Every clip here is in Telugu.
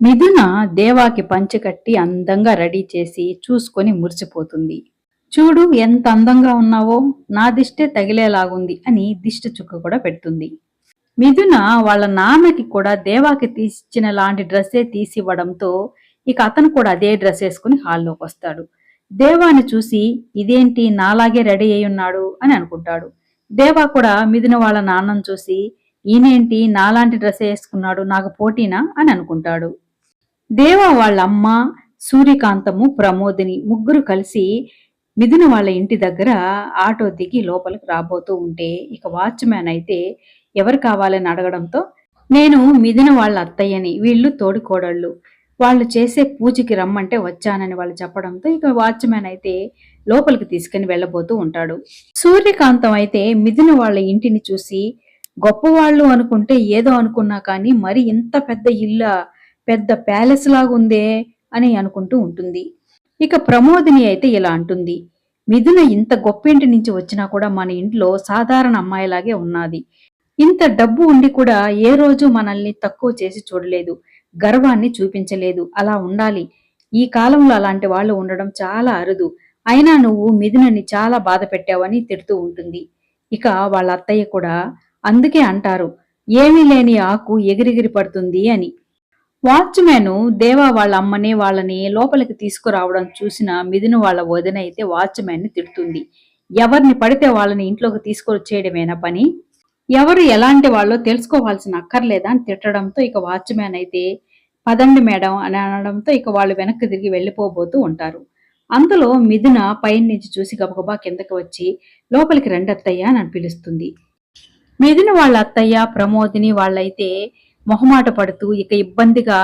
మిథున దేవాకి పంచెకట్టి అందంగా రెడీ చేసి చూసుకొని మురిసిపోతుంది. చూడు ఎంత అందంగా ఉన్నావో నా దిష్టే తగిలేలాగుంది అని దిష్టి చుక్క కూడా పెడుతుంది. మిథున వాళ్ళ నాన్నకి కూడా దేవాకి తీసిచ్చిన లాంటి డ్రెస్సే తీసివ్వడంతో ఇక అతను కూడా అదే డ్రెస్ వేసుకుని హాల్లోకి వస్తాడు. దేవాని చూసి ఇదేంటి నాలాగే రెడీ అయి ఉన్నాడు? అని అనుకుంటాడు. దేవా కూడా మిథున వాళ్ళ నాన్నను చూసి ఈయనేంటి నాలాంటి డ్రెస్ వేసుకున్నాడు నాకు పోటీనా? అని అనుకుంటాడు. దేవ వాళ్ళ అమ్మ సూర్యకాంతము ప్రమోదిని ముగ్గురు కలిసి మిథున వాళ్ళ ఇంటి దగ్గర ఆటో దిగి లోపలికి రాబోతూ ఉంటే ఇక వాచ్మ్యాన్ అయితే ఎవరు కావాలని అడగడంతో నేను మిథున వాళ్ళ అత్తయ్యని వీళ్ళు తోడికోడళ్ళు. వాళ్ళు చేసే పూజకి రమ్మంటే వచ్చానని వాళ్ళు చెప్పడంతో ఇక వాచ్మ్యాన్ అయితే లోపలికి తీసుకుని వెళ్ళబోతూ ఉంటాడు. సూర్యకాంతం అయితే మిథున వాళ్ళ ఇంటిని చూసి గొప్పవాళ్ళు అనుకుంటే ఏదో అనుకున్నా కానీ మరి ఇంత పెద్ద ఇల్లా పెద్ద ప్యాలెస్ లాగుందే అని అనుకుంటూ ఉంటుంది. ఇక ప్రమోదిని అయితే ఇలా అంటుంది. మిథున ఇంత గొప్పింటి నుంచి వచ్చినా కూడా మన ఇంట్లో సాధారణ అమ్మాయిలాగే ఉన్నది. ఇంత డబ్బు ఉండి కూడా ఏ రోజు మనల్ని తక్కువ చేసి చూడలేదు. గర్వాన్ని చూపించలేదు. అలా ఉండాలి. ఈ కాలంలో అలాంటి వాళ్ళు ఉండడం చాలా అరుదు. అయినా నువ్వు మిథునని చాలా బాధ పెట్టావని తిడుతూ ఉంటుంది. ఇక వాళ్ళ అత్తయ్య కూడా అందుకే అంటారు. ఏమీ లేని ఆకు ఎగిరిగిరి పడుతుంది అని. వాచ్మెన్ దేవా వాళ్ళ అమ్మని వాళ్ళని లోపలికి తీసుకురావడం చూసిన మిథున వాళ్ళ వదిన అయితే వాచ్మెన్ని తిడుతుంది. ఎవరిని పడితే వాళ్ళని ఇంట్లోకి తీసుకొచ్చేయడమేనా పని? ఎవరు ఎలాంటి వాళ్ళో తెలుసుకోవాల్సిన అక్కర్లేదా అని తిట్టడంతో ఇక వాచ్మెన్ అయితే పదండి మేడం అని అనడంతో ఇక వాళ్ళు వెనక్కి తిరిగి వెళ్ళిపోబోతూ ఉంటారు. అందులో మిథున పైన నుంచి చూసి గబగబా కిందకి వచ్చి లోపలికి రండి అత్తయ్య అని పిలుస్తుంది. మిథున వాళ్ళ అత్తయ్య ప్రమోదిని వాళ్ళైతే మొహమాట పడుతూ ఇక ఇబ్బందిగా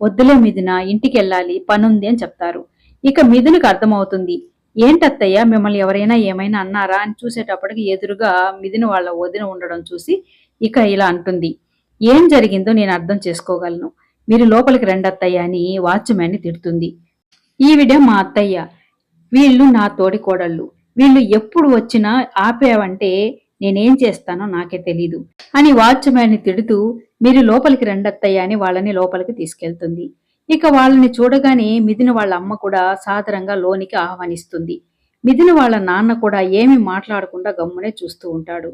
వద్దులే మిథున ఇంటికి వెళ్ళాలి పనుంది అని చెప్తారు. ఇక మిథునకు అర్థమవుతుంది ఏంటత్తయ్య మిమ్మల్ని ఎవరైనా ఏమైనా అన్నారా? అని చూసేటప్పటికి ఎదురుగా మిథున వాళ్ళ వదిన ఉండడం చూసి ఇక ఇలా అంటుంది ఏం జరిగిందో నేను అర్థం చేసుకోగలను. మీరు లోపలికి రండి అత్తయ్య అని వాచ్మ్యాన్ని తిడుతుంది. ఈవిడ మా అత్తయ్య వీళ్ళు నా తోడి కోడళ్ళు వీళ్ళు ఎప్పుడు వచ్చినా ఆపేవంటే నేనేం చేస్తానో నాకే తెలీదు. అని వాచ్మ్యాన్ని తిడుతూ మీరు లోపలికి రండత్తయ్య అని వాళ్ళని లోపలికి తీసుకెళ్తుంది. ఇక వాళ్ళని చూడగానే మిథున వాళ్ళ అమ్మ కూడా సాదరంగా లోనికి ఆహ్వానిస్తుంది. మిథున వాళ్ళ నాన్న కూడా ఏమి మాట్లాడకుండా గమ్మునే చూస్తూ ఉంటాడు.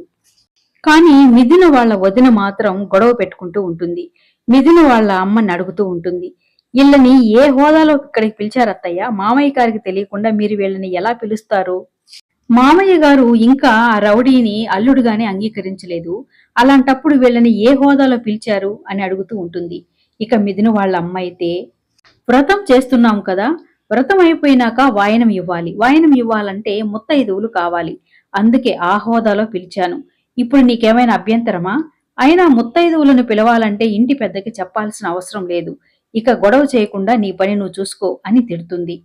కానీ మిథున వాళ్ళ వదిన మాత్రం గొడవ పెట్టుకుంటూ ఉంటుంది. మిథున వాళ్ళ అమ్మని అడుగుతూ ఉంటుంది. వీళ్ళని ఏ హోదాలో ఇక్కడికి పిలిచారత్తయ్య? మామయ్య గారికి తెలియకుండా మీరు వీళ్ళని ఎలా పిలుస్తారు? మామయ్య గారు ఇంకా ఆ రౌడీని అల్లుడుగానే అంగీకరించలేదు. అలాంటప్పుడు వీళ్ళని ఏ హోదాలో పిలిచారు అని అడుగుతూ ఉంటుంది. ఇక మిదిన వాళ్ళ అమ్మ అయితే వ్రతం చేస్తున్నాం కదా వ్రతం అయిపోయినాక వాయనం ఇవ్వాలి. వాయనం ఇవ్వాలంటే ముత్తైదువులు కావాలి. అందుకే ఆ హోదాలో పిలిచాను. ఇప్పుడు నీకేమైనా అభ్యంతరమా? అయినా ముత్తైదువులను పిలవాలంటే ఇంటి పెద్దకి చెప్పాల్సిన అవసరం లేదు. ఇక గొడవ చేయకుండా నీ పని నువ్వు చూసుకో అని తిడుతుంది.